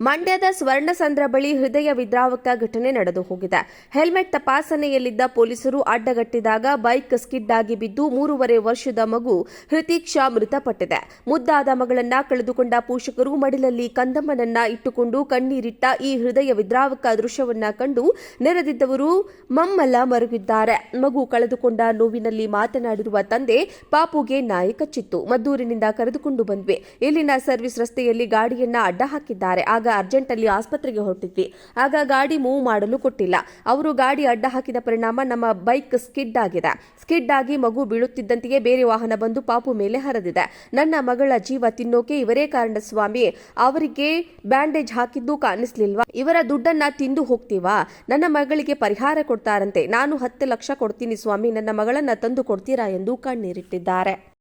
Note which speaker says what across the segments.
Speaker 1: ಮಂಡ್ಯದ ಸ್ವರ್ಣಸಂದ್ರ ಬಳಿ ಹೃದಯ ವಿದ್ರಾವಕ ಘಟನೆ ನಡೆದು ಹೋಗಿದೆ. ಹೆಲ್ಮೆಟ್ ತಪಾಸಣೆಯಲ್ಲಿದ್ದ ಪೊಲೀಸರು ಅಡ್ಡಗಟ್ಟಿದಾಗ ಬೈಕ್ ಸ್ಕಿಡ್ ಆಗಿ ಬಿದ್ದು ಮೂರುವರೆ ವರ್ಷದ ಮಗು ಹೃತಿಕ್ಷಾ ಮೃತಪಟ್ಟಿದೆ. ಮುದ್ದಾದ ಮಗಳನ್ನ ಕಳೆದುಕೊಂಡ ಪೋಷಕರು ಮಡಿಲಲ್ಲಿ ಕಂದಮ್ಮನನ್ನ ಇಟ್ಟುಕೊಂಡು ಕಣ್ಣೀರಿಟ್ಟ ಈ ಹೃದಯ ವಿದ್ರಾವಕ ದೃಶ್ಯವನ್ನ ಕಂಡು ನೆರೆದಿದ್ದವರು ಮಮ್ಮಲ ಮರುಗಿದ್ದಾರೆ. ಮಗು ಕಳೆದುಕೊಂಡ ನೋವಿನಲ್ಲಿ ಮಾತನಾಡಿರುವ ತಂದೆ ಪಾಪುಗೆ ನಾಯಿ ಕಚ್ಚಿತ್ತು ಮದ್ದೂರಿನಿಂದ ಕರೆದುಕೊಂಡು ಬಂದ್ವಿ. ಇಲ್ಲಿನ ಸರ್ವಿಸ್ ರಸ್ತೆಯಲ್ಲಿ ಗಾಡಿಯನ್ನ ಅಡ್ಡ ಹಾಕಿದ್ದಾರೆ. ಆಗ ಅರ್ಜೆಂಟಲ್ಲಿ ಆಸ್ಪತ್ರೆಗೆ ಹೊರಟಿದ್ವಿ. ಆಗ ಗಾಡಿ ಮೂವ್ ಮಾಡಲು ಕೊಟ್ಟಿಲ್ಲ. ಅವರು ಗಾಡಿ ಅಡ್ಡ ಹಾಕಿದ ಪರಿಣಾಮ ನಮ್ಮ ಬೈಕ್ ಸ್ಕಿಡ್ ಆಗಿದೆ. ಸ್ಕಿಡ್ ಆಗಿ ಮಗು ಬೀಳುತ್ತಿದ್ದಂತೆಯೇ ಬೇರೆ ವಾಹನ ಬಂದು ಪಾಪು ಮೇಲೆ ಹರಿದಿದೆ. ನನ್ನ ಮಗಳ ಜೀವ ತಿನ್ನೋಕೆ ಇವರೇ ಕಾರಣ ಸ್ವಾಮಿ. ಅವರಿಗೆ ಬ್ಯಾಂಡೇಜ್ ಹಾಕಿದ್ದು ಕಾಣಿಸ್ಲಿಲ್ವಾ? ಇವರ ದುಡ್ಡನ್ನ ತಿಂದು ಹೋಗ್ತೀವಾ? ನನ್ನ ಮಗಳಿಗೆ ಪರಿಹಾರ ಕೊಡ್ತಾರಂತೆ. ನಾನು ಹತ್ತು ಲಕ್ಷ ಕೊಡ್ತೀನಿ ಸ್ವಾಮಿ. ನನ್ನ ಮಗಳನ್ನ ತಂದು ಕೊಡ್ತೀರಾ ಎಂದು ಕಣ್ಣೀರಿಟ್ಟಿದ್ದಾರೆ.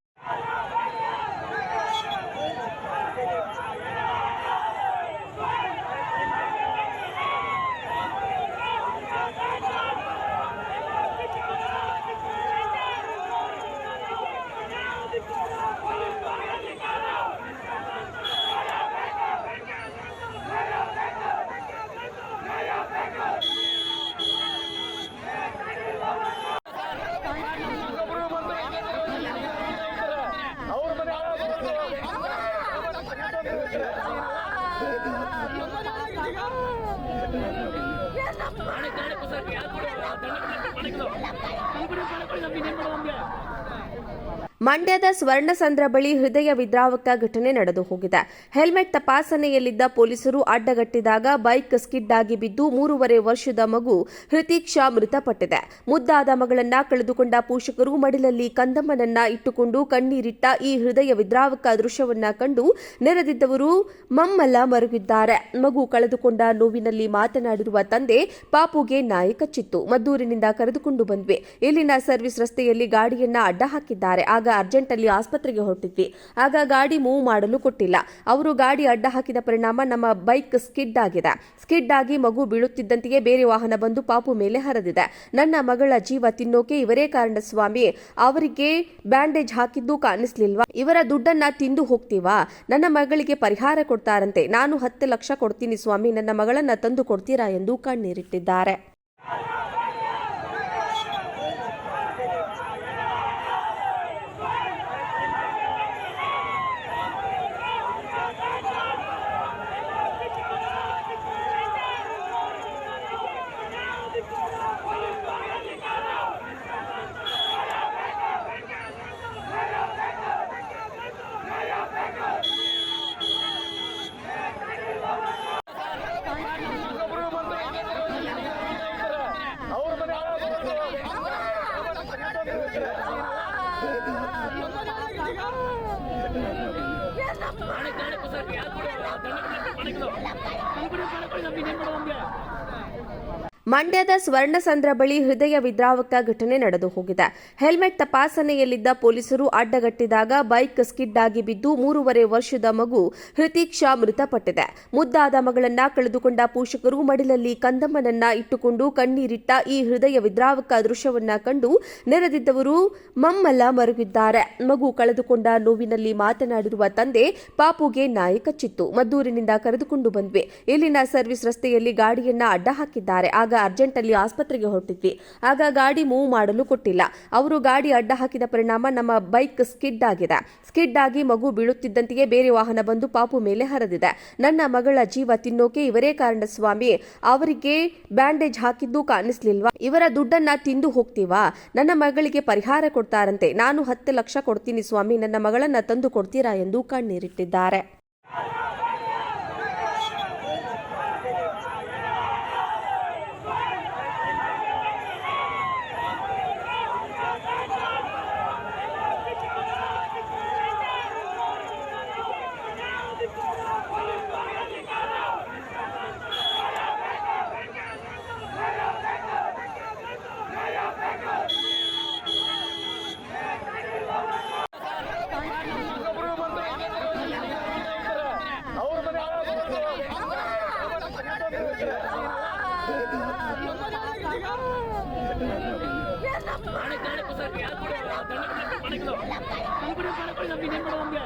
Speaker 1: ಮಾಡ್ತಾರೆ ಮಂಡ್ಯದ ಸ್ವರ್ಣಸಂದ್ರ ಬಳಿ ಹೃದಯ ವಿದ್ರಾವಕ ಘಟನೆ ನಡೆದು ಹೋಗಿದೆ. ಹೆಲ್ಮೆಟ್ ತಪಾಸಣೆಯಲ್ಲಿದ್ದ ಪೊಲೀಸರು ಅಡ್ಡಗಟ್ಟಿದಾಗ ಬೈಕ್ ಸ್ಕಿಡ್ ಆಗಿ ಬಿದ್ದು ಮೂರುವರೆ ವರ್ಷದ ಮಗು ಹೃತಿಕ್ಷಾ ಮೃತಪಟ್ಟಿದೆ. ಮುದ್ದಾದ ಮಗಳನ್ನ ಕಳೆದುಕೊಂಡ ಪೋಷಕರು ಮಡಿಲಲ್ಲಿ ಕಂದಮ್ಮನನ್ನ ಇಟ್ಟುಕೊಂಡು ಕಣ್ಣೀರಿಟ್ಟ ಈ ಹೃದಯ ವಿದ್ರಾವಕ ದೃಶ್ಯವನ್ನ ಕಂಡು ನೆರೆದಿದ್ದವರು ಮಮ್ಮಲ ಮರುಗಿದ್ದಾರೆ. ಮಗು ಕಳೆದುಕೊಂಡ ನೋವಿನಲ್ಲಿ ಮಾತನಾಡಿರುವ ತಂದೆ ಪಾಪುಗೆ ನಾಯಿ ಕಚ್ಚಿತ್ತು ಮದ್ದೂರಿನಿಂದ ಕರೆದುಕೊಂಡು ಬಂದ್ವಿ. ಇಲ್ಲಿನ ಸರ್ವಿಸ್ ರಸ್ತೆಯಲ್ಲಿ ಗಾಡಿಯನ್ನ ಅಡ್ಡ ಹಾಕಿದ್ದಾರೆ. ಆಗ ಅರ್ಜೆಂಟ್ ಅಲ್ಲಿ ಆಸ್ಪತ್ರೆಗೆ ಹೊರಟಿದ್ವಿ. ಆಗ ಗಾಡಿ ಮೂವ್ ಮಾಡಲು ಕೊಟ್ಟಿಲ್ಲ. ಅವರು ಗಾಡಿ ಅಡ್ಡ ಹಾಕಿದ ಪರಿಣಾಮ ನಮ್ಮ ಬೈಕ್ ಸ್ಕಿಡ್ ಆಗಿದೆ. ಸ್ಕಿಡ್ ಆಗಿ ಮಗು ಬೀಳುತ್ತಿದ್ದಂತೆಯೇ ಬೇರೆ ವಾಹನ ಬಂದು ಪಾಪು ಮೇಲೆ ಹರಿದಿದೆ. ನನ್ನ ಮಗಳ ಜೀವ ತಿನ್ನೋಕೆ ಇವರೇ ಕಾರಣ ಸ್ವಾಮಿ. ಅವರಿಗೆ ಬ್ಯಾಂಡೇಜ್ ಹಾಕಿದ್ದು ಕಾಣಿಸ್ಲಿಲ್ವಾ? ಇವರ ದುಡ್ಡನ್ನ ತಿಂದು ಹೋಗ್ತೀವಾ? ನನ್ನ ಮಗಳಿಗೆ ಪರಿಹಾರ ಕೊಡ್ತಾರಂತೆ. ನಾನು ಹತ್ತು ಲಕ್ಷ ಕೊಡ್ತೀನಿ ಸ್ವಾಮಿ. ನನ್ನ ಮಗಳನ್ನ ತಂದು ಕೊಡ್ತೀರಾ ಎಂದು ಕಣ್ಣೀರಿಟ್ಟಿದ್ದಾರೆ. நாளைக்கு நாளைக்கு சார் யார் கூட நடக்கணும் நம்பி நம்பி ಮಂಡ್ಯದ ಸ್ವರ್ಣಸಂದ್ರ ಬಳಿ ಹೃದಯ ವಿದ್ರಾವಕ ಘಟನೆ ನಡೆದು ಹೋಗಿದೆ. ಹೆಲ್ಮೆಟ್ ತಪಾಸಣೆಯಲ್ಲಿದ್ದ ಪೊಲೀಸರು ಅಡ್ಡಗಟ್ಟಿದಾಗ ಬೈಕ್ ಸ್ಕಿಡ್ ಆಗಿ ಬಿದ್ದು ಮೂರುವರೆ ವರ್ಷದ ಮಗು ಹೃತೀಕ್ಷಾ ಮೃತಪಟ್ಟಿದೆ. ಮುದ್ದಾದ ಮಗಳನ್ನ ಕಳೆದುಕೊಂಡ ಪೋಷಕರು ಮಡಿಲಲ್ಲಿ ಕಂದಮ್ಮನನ್ನ ಇಟ್ಟುಕೊಂಡು ಕಣ್ಣೀರಿಟ್ಟ ಈ ಹೃದಯ ವಿದ್ರಾವಕ ದೃಶ್ಯವನ್ನ ಕಂಡು ನೆರೆದಿದ್ದವರು ಮಮ್ಮಲ ಮರುಗಿದ್ದಾರೆ. ಮಗು ಕಳೆದುಕೊಂಡ ನೋವಿನಲ್ಲಿ ಮಾತನಾಡಿರುವ ತಂದೆ ಪಾಪುಗೆ ನಾಯಿ ಕಚ್ಚಿತ್ತು ಮದ್ದೂರಿನಿಂದ ಕರೆದುಕೊಂಡು ಬಂದ್ವಿ. ಇಲ್ಲಿನ ಸರ್ವಿಸ್ ರಸ್ತೆಯಲ್ಲಿ ಗಾಡಿಯನ್ನ ಅಡ್ಡ ಹಾಕಿದ್ದಾರೆ. ಆಗ ಅರ್ಜೆಂಟ್ ಅಲ್ಲಿ ಆಸ್ಪತ್ರೆಗೆ ಹೊರಟಿದ್ವಿ. ಆಗ ಗಾಡಿ ಮೂವ್ ಮಾಡಲು ಕೊಟ್ಟಿಲ್ಲ. ಅವರು ಗಾಡಿ ಅಡ್ಡ ಹಾಕಿದ ಪರಿಣಾಮ ನಮ್ಮ ಬೈಕ್ ಸ್ಕಿಡ್ ಆಗಿದೆ. ಸ್ಕಿಡ್ ಆಗಿ ಮಗು ಬೀಳುತ್ತಿದ್ದಂತೆಯೇ ಬೇರೆ ವಾಹನ ಬಂದು ಪಾಪು ಮೇಲೆ ಹರಿದಿದೆ. ನನ್ನ ಮಗಳ ಜೀವ ತಿನ್ನೋಕೆ ಇವರೇ ಕಾರಣ ಸ್ವಾಮಿ. ಅವರಿಗೆ ಬ್ಯಾಂಡೇಜ್ ಹಾಕಿದ್ದು ಕಾಣಿಸ್ಲಿಲ್ವಾ? ಇವರ ದುಡ್ಡನ್ನ ತಿಂದು ಹೋಗ್ತೀವಾ? ನನ್ನ ಮಗಳಿಗೆ ಪರಿಹಾರ ಕೊಡ್ತಾರಂತೆ. ನಾನು ಹತ್ತು ಲಕ್ಷ ಕೊಡ್ತೀನಿ ಸ್ವಾಮಿ. ನನ್ನ ಮಗಳನ್ನ ತಂದು ಕೊಡ್ತೀರಾ ಎಂದು ಕಣ್ಣೀರಿಟ್ಟಿದ್ದಾರೆ.
Speaker 2: பணக்கார பசங்க யார் கூட பணக்குதோ பணக்குடி பணக்குடி தம்பி நீ